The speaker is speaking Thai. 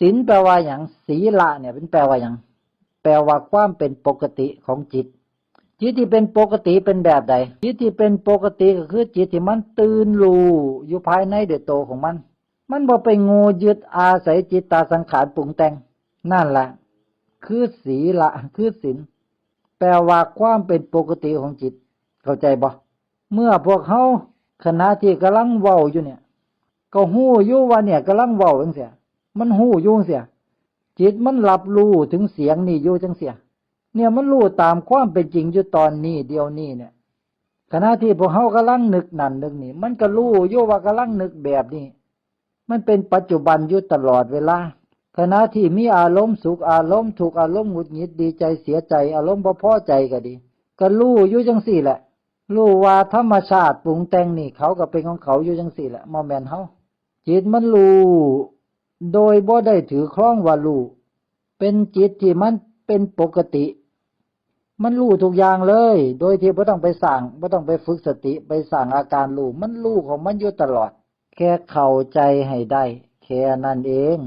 ศีลแปลว่าอย่างศีละเนี่ย เป็นแปลว่าอย่างแปลว่าความเป็นปกติของจิต จิตที่เป็นปกติเป็นแบบใด จิตที่เป็นปกติก็คือจิตที่มันตื่นรู้อยู่ภายในเดยโตของมัน มันบ่ไปงูยึดอาศัยจิตตาสังขารปรุงแต่ง นั่นแหละ คือศีละ คือศีลแปลว่าความเป็นปกติของจิต เข้าใจบ่เมื่อพวกเขาขณะที่กำลังเว้าอยู่เนี่ย ก็หู้อยู่ว่าเนี่ยกำลังเว้าจังเสีย มันหู้ยู่งเสีย จิตมันรับรู้ถึงเสียงนี่อยู่จังเสีย เนี่ยมันรู้ตามความเป็นจริงอยู่ตอนนี้เดียวนี้เนี่ยขณะที่พวกเขากำลังนึกนั่นนึกนี่ มันก็รู้อยู่ว่ากำลังนึกแบบนี้ มันเป็นปัจจุบันอยู่ตลอดเวลาขณะที่มีอารมณ์สุขอารมณ์ถูกข์อารมณ์หงุดหงิดดีใจเสียใจ อารมณ์บ่พอใจก็ดี ก็รู้อยู่จังสี่แหละรู้ว่าธรรมชาติปรุงแต่งนี่เขาก็เป็นของเขาอยู่จังสี่แหละมอแมนเฮาจิตมันรู้ โดยบ่ได้ถือคล้องว่ารู้เป็นจิตที่มันเป็นปกติ มันรู้ทุกอย่างเลย โดยที่ไม่ต้องไปสั่งไม่ต้องไปฝึกสติไปสั่งอาการรู้มันรู้ของมันอยู่ตลอด แค่เข้าใจให้ได้ แค่นั้นเอง